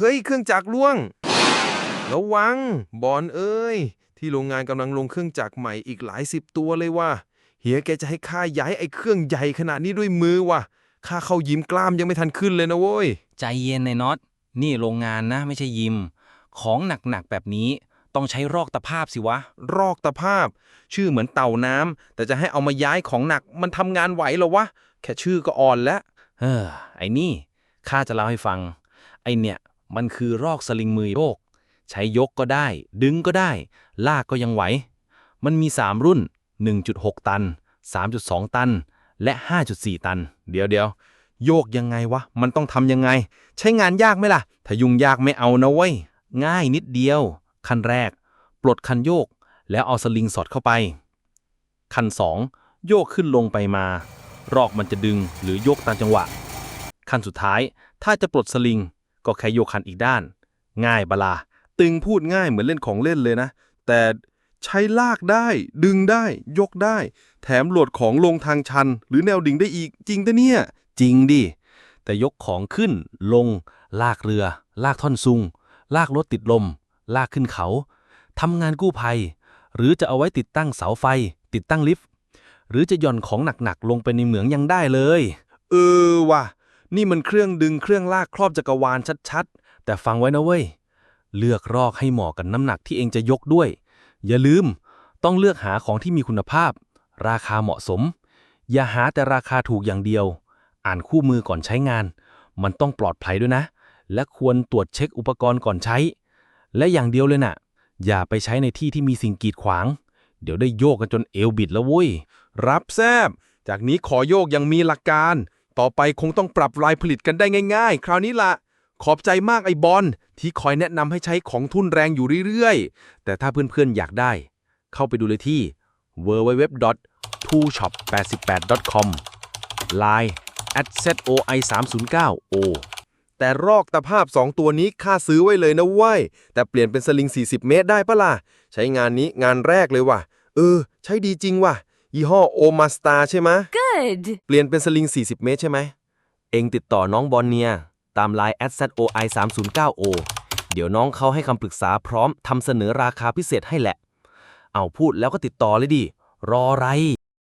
เฮ้ย เครื่องจักรล่วง ระวัง บอลเอ้ย ที่โรงงานกำลังลงเครื่องจักรใหม่อีกหลายสิบตัวเลยว่ะ เฮียแกจะให้ข้าย้ายไอ้เครื่องใหญ่ขนาดนี้ด้วยมือว่ะ ข้าเข้ายิมกล้ามยังไม่ทันขึ้นเลยนะเว้ย ใจเย็นในน็อต นี่โรงงานนะไม่ใช่ยิม ของหนักๆแบบนี้ต้องใช้รอกตะภาพสิวะ รอกตะภาพ ชื่อเหมือนเต่าน้ำแต่จะให้เอามาย้ายของหนักมันทำงานไหวเหรอวะ แค่ชื่อก็อ่อนแล้ว เออ ไอ้นี่ข้าจะเล่าให้ฟัง ไอเนี่ย มันคือรอกสลิงมือโยก ใช้ยกก็ได้ ดึงก็ได้ ลากก็ยังไหว มันมี 3 รุ่น 1.6 ตัน 3.2 ตัน และ 5.4 ตัน เดี๋ยวเดี๋ยวโยกยังไงวะ มันต้องทำยังไง ใช้งานยากไหมล่ะ ถ้ายุ่งยากไม่เอานะเว้ย ง่ายนิดเดียว ขั้นแรก ปลดคันโยก แล้วเอาสลิงสอดเข้าไปคันสองโยกขึ้นลงไปมา รอกมันจะดึงหรือโยกตามจังหวะ ขั้นสุดท้าย ถ้าจะปลดสลิง ก็แค่โยกคันอีกด้าน ง่ายบลา ตึงพูดง่ายเหมือนเล่นของเล่นเลยนะ แต่ใช้ลากได้ ดึงได้ ยกได้ แถมโหลดของลงทางชัน หรือแนวดิ่งได้อีกจริงตะเนี่ย จริงดิ แต่ยกของขึ้น ลง ลากเรือ ลากท่อนซุง ลากรถติดลม ลากขึ้นเขาทำงานกู้ภัย หรือจะเอาไว้ติดตั้งเสาไฟ ติดตั้งลิฟต์หรือจะหย่อนของหนักๆลงไปในเหมืองยังได้เลย เออว่ะ นี่มันเครื่องดึงเครื่องลากครอบจักรวาลชัดๆ แต่ฟังไว้นะเว้ย เลือกรอกให้เหมาะกับน้ำหนักที่เองจะยกด้วย อย่าลืม ต้องเลือกหาของที่มีคุณภาพ ราคาเหมาะสม อย่าหาแต่ราคาถูกอย่างเดียว อ่านคู่มือก่อนใช้งาน มันต้องปลอดภัยด้วยนะ และควรตรวจเช็คอุปกรณ์ก่อนใช้ และอย่างเดียวเลยน่ะ อย่าไปใช้ในที่ที่มีสิ่งกีดขวาง เดี๋ยวได้โยกกันจนเอวบิดแล้วเว้ย รับแซบจากนี้ขอโยกอยังมีหลักการ ต่อไปคงต้องปรับรายผลิตกันได้ง่าย ๆ คราวนี้ละขอบใจมากไอ้บอลที่คอยแนะนำให้ใช้ของทุนแรงอยู่เรื่อยๆ แต่ถ้าเพื่อนๆอยากได้ เข้าไปดูเลยที่ www.toolshop88.com line at zoi309o แต่รอกตะภาพ 2 ตัวนี้ค่าซื้อไว้เลยนะว้ยแต่เปลี่ยนเป็นสลิง 40 เมตรได้ปะล่ะ ใช้งานนี้งานแรกเลยว่ะ เออ ใช้ดีจริงว่ะ ยี่ห้อโอมาสตาใช่ไหม Good. เปลี่ยนเป็นสลิง 40 เมตรใช่ไหม เองติดต่อน้องบอลเนีย ตามไลน์ @zoi309o เดี๋ยวน้องเขาให้คำปรึกษาพร้อมทำเสนอราคาพิเศษให้แหละ เอาพูดแล้วก็ติดต่อเลยดิ รออะไร